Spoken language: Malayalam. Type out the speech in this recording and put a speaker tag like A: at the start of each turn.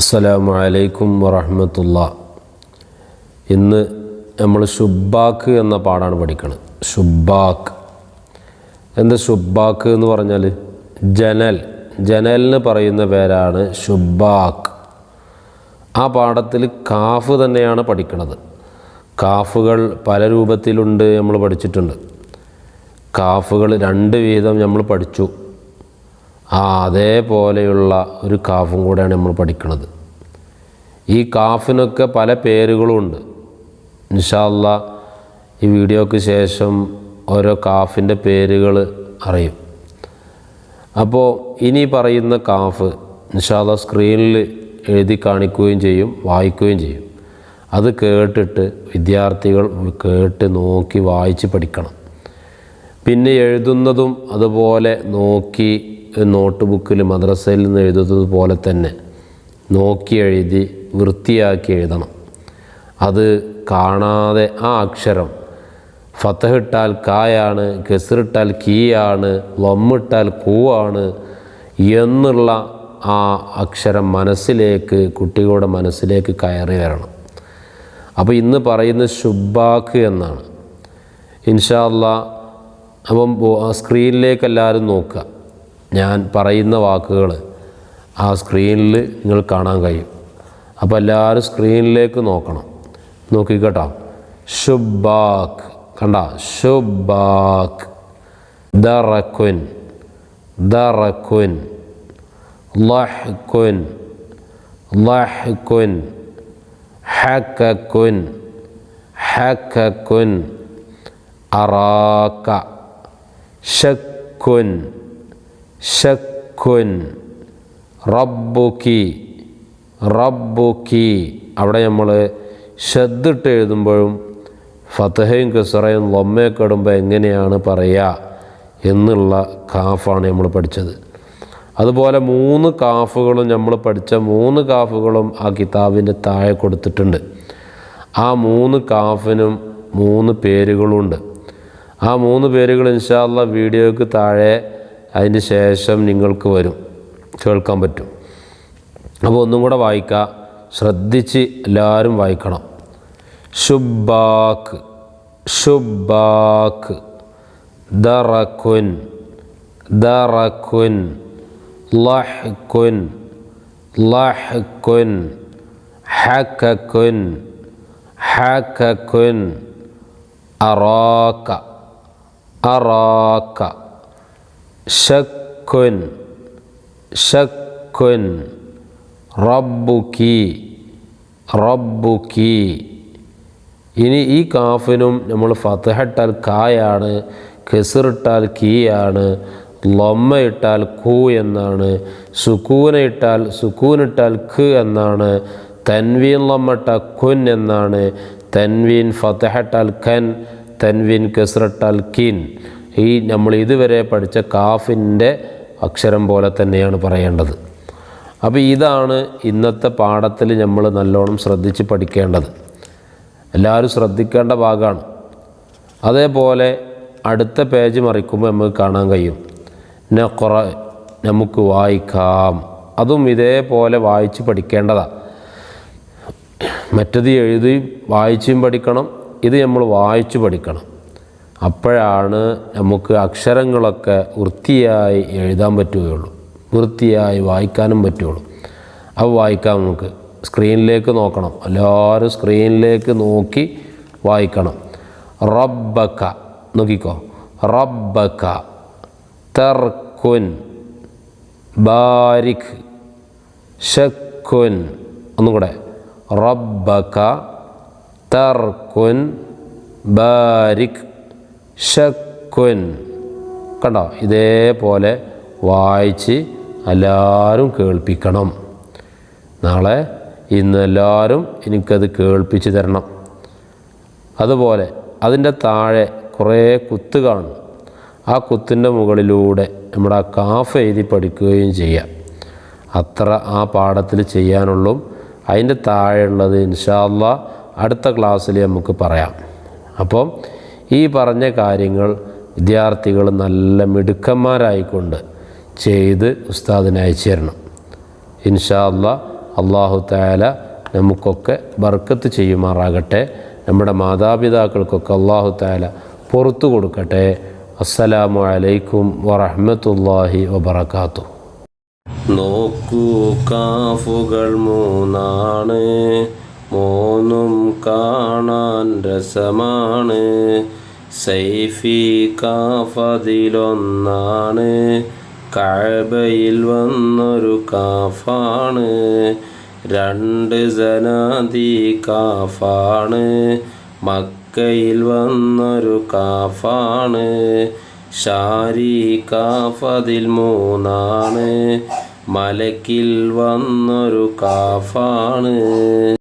A: അസ്സലാമു അലൈക്കും വറഹമത്തുള്ള. ഇന്ന് നമ്മൾ ഷുബാക്ക് എന്ന പാടാണ് പഠിക്കുന്നത് ഷുബാക്ക് എന്താ ഷുബാക്ക് എന്ന് പറഞ്ഞാൽ? ജനൽ. ജനലിന് പറയുന്ന പേരാണ് ഷുബാക്ക് ആ പാഠത്തിൽ കാഫ് തന്നെയാണ് പഠിക്കുന്നത് കാഫുകൾ പല രൂപത്തിലുണ്ട് നമ്മൾ പഠിച്ചിട്ടുണ്ട്. കാഫുകൾ രണ്ട് വീതം നമ്മൾ പഠിച്ചു. ആ അതേപോലെയുള്ള ഒരു കാഫും കൂടെയാണ് നമ്മൾ പഠിക്കുന്നത് ഈ കാഫിനൊക്കെ പല പേരുകളുമുണ്ട് ഇൻഷാല്ല ഈ വീഡിയോക്ക് ശേഷം ഓരോ കാഫിന്റെ പേരുകൾ അറിയും. അപ്പോൾ ഇനി പറയുന്ന കാഫ് ഇൻഷാല്ല സ്ക്രീനിൽ എഴുതി കാണിക്കുകയും ചെയ്യും വായിക്കുകയും ചെയ്യും. അത് കേട്ടിട്ട് വിദ്യാർത്ഥികൾ കേട്ട് നോക്കി വായിച്ച് പഠിക്കണം. പിന്നെ എഴുതുന്നതും അതുപോലെ നോക്കി നോട്ട് ബുക്കിൽ മദ്രസയിൽ നിന്ന് എഴുതുന്നത് പോലെ തന്നെ നോക്കി എഴുതി വൃത്തിയാക്കി എഴുതണം. അത് കാണാതെ ആ അക്ഷരം ഫത്തഹിട്ടാൽ കായാണ് കെസറിട്ടാൽ കീയാണ് ലമ്മിട്ടാൽ കൂവാണ് എന്നുള്ള ആ അക്ഷരം മനസ്സിലേക്ക് കുട്ടികളുടെ മനസ്സിലേക്ക് കയറി വരണം. അപ്പോൾ ഇന്ന് പറയുന്ന ശുബാക്ക് എന്നാണ്. ഇൻഷാല്ല അപ്പം സ്ക്രീനിലേക്ക് എല്ലാവരും നോക്കുക. ഞാൻ പറയുന്ന വാക്കുകൾ ആ സ്ക്രീനിൽ നിങ്ങൾ കാണാൻ കഴിയും. അപ്പോൾ എല്ലാവരും സ്ക്രീനിലേക്ക് നോക്കണം. നോക്കിക്കട്ടോ. ഷുബാക്ക് കണ്ട? ഷുബാക്ക് ദറക്കുൻ ദറക്കുൻ ലഹ്ക്കുൻ ലഹ്ക്കുൻ ഹക്കക്കുൻ ഹക്കക്കുൻ അറാക്ക ഷക്കുൻ ഷക്കുൻ റബ്ബുക്കി റബ്ബുക്കി അവിടെ നമ്മൾ ഷദ്ദിട്ട് എഴുതുമ്പോഴും ഫതഹയും കസറയും ലൊമ്മയൊക്കെ ഇടുമ്പോൾ എങ്ങനെയാണ് പറയുക എന്നുള്ള കാഫാണ് നമ്മൾ പഠിച്ചത്. അതുപോലെ മൂന്ന് കാഫുകളും നമ്മൾ പഠിച്ച മൂന്ന് കാഫുകളും ആ കിതാബിന്റെ താഴെ കൊടുത്തിട്ടുണ്ട്. ആ മൂന്ന് കാഫിനും മൂന്ന് പേരുകളുണ്ട്. ആ മൂന്ന് പേരുകൾ ഇൻഷാല്ല വീഡിയോയ്ക്ക് താഴെ അതിന് ശേഷം നിങ്ങൾക്ക് വരും. കേൾക്കാൻ പറ്റും. അപ്പോൾ ഒന്നും കൂടെ വായിക്കുക ശ്രദ്ധിച്ച് എല്ലാവരും വായിക്കണം. ഷുബാക്ക് ഷുബാക്ക് ദറക്കുൻ ദറക്കുൻ ലഹ്കുൻ ലഹ്കുൻ ഹക്കക്കുൻ ഹക്കക്കുൻ അറാക്ക അറാക്ക ഷക്കുൻ ഷക്കുൻ റബ്ബുക്കി റബ്ബുക്കി ഇനി ഈ കാഫിനും നമ്മൾ ഫതഹട്ടാൽ കായാണ് കെസിറിട്ടാൽ കീയാണ് ലൊമ്മ ഇട്ടാൽ കൂ എന്നാണ് സുക്കൂന ഇട്ടാൽ സുക്കൂനിട്ടാൽ ഖ് എന്നാണ് തൻവീൻ ലൊമ്മട്ട കുൻ എന്നാണ് തൻവീൻ ഫതഹട്ടാൽ ഖൻ തൻവീൻ കെസിറിട്ടാൽ കീൻ. ഈ നമ്മൾ ഇതുവരെ പഠിച്ച കാഫിന്റെ അക്ഷരം പോലെ തന്നെയാണ് പറയേണ്ടത്. അപ്പോൾ ഇതാണ് ഇന്നത്തെ പാഠത്തിൽ നമ്മൾ നല്ലോണം ശ്രദ്ധിച്ച് പഠിക്കേണ്ടത്. എല്ലാവരും ശ്രദ്ധിക്കേണ്ട ഭാഗമാണ്. അതേപോലെ അടുത്ത പേജ് മറിക്കുമ്പോൾ നമുക്ക് കാണാൻ കഴിയും. നഖറ നമുക്ക് വായിക്കാം. അതും ഇതേപോലെ വായിച്ച് പഠിക്കേണ്ടതാണ് മറ്റത് എഴുതി വായിച്ചും പഠിക്കണം. ഇത് നമ്മൾ വായിച്ചു പഠിക്കണം. അപ്പോഴാണ് നമുക്ക് അക്ഷരങ്ങളൊക്കെ വൃത്തിയായി എഴുതാൻ പറ്റുകയുള്ളൂ. വൃത്തിയായി വായിക്കാനും പറ്റുകയുള്ളൂ. അത് വായിക്കാം നമുക്ക്. സ്ക്രീനിലേക്ക് നോക്കണം. എല്ലാവരും സ്ക്രീനിലേക്ക് നോക്കി വായിക്കണം. റബ്ബക്ക നോക്കിക്കോ. റബ്ബക്ക തർക്കുൻ. ബാരിഖ്. ഷക്കുൻ ഒന്നും കൂടെ. റബ്ബക്ക തർക്കുൻ. ബാരിഖ്. ഷക്കുൻ കണ്ടോ? ഇതേപോലെ വായിച്ച് എല്ലാവരും കേൾപ്പിക്കണം. നാളെ ഇന്ന് എല്ലാവരും എനിക്കത് കേൾപ്പിച്ച് തരണം. അതുപോലെ അതിന്റെ താഴെ കുറേ കുത്ത് കാണും. ആ കുത്തിന്റെ മുകളിലൂടെ നമ്മുടെ ആ കാഫ് എഴുതി പഠിക്കുകയും ചെയ്യാം. അത്ര ആ പാഠത്തിൽ ചെയ്യാനുള്ളൂ. അതിന്റെ താഴെയുള്ളത് ഇൻഷാല്ല അടുത്ത ക്ലാസ്സിൽ നമുക്ക് പറയാം. അപ്പം ഈ പറഞ്ഞ കാര്യങ്ങൾ വിദ്യാർത്ഥികൾ നല്ല മിടുക്കന്മാരായിക്കൊണ്ട് ചെയ്ത് ഉസ്താദിനെ അയച്ചു തരണം. ഇൻഷാ അള്ളാഹു താല നമുക്കൊക്കെ ബർക്കത്ത് ചെയ്യുമാറാകട്ടെ. നമ്മുടെ മാതാപിതാക്കൾക്കൊക്കെ അള്ളാഹു താല പുറത്തു കൊടുക്കട്ടെ. അസ്സലാമു അലൈക്കും വറഹമത്തല്ലാഹി വബർക്കാത്തു നോക്കൂ കാഫുകൾ മൂന്നാണ്. മൂന്നും കാണാൻ രസമാണ്. സൈഫി കാഫതിലൊന്നാണ് കഴബയിൽ വന്നൊരു കാഫാണ്. രണ്ട് ജനാതി കാഫാണ്. മക്കയിൽ വന്നൊരു കാഫാണ്. ഷാരി കാഫതിൽ മൂന്നാണ്. മലക്കിൽ വന്നൊരു കാഫാണ്.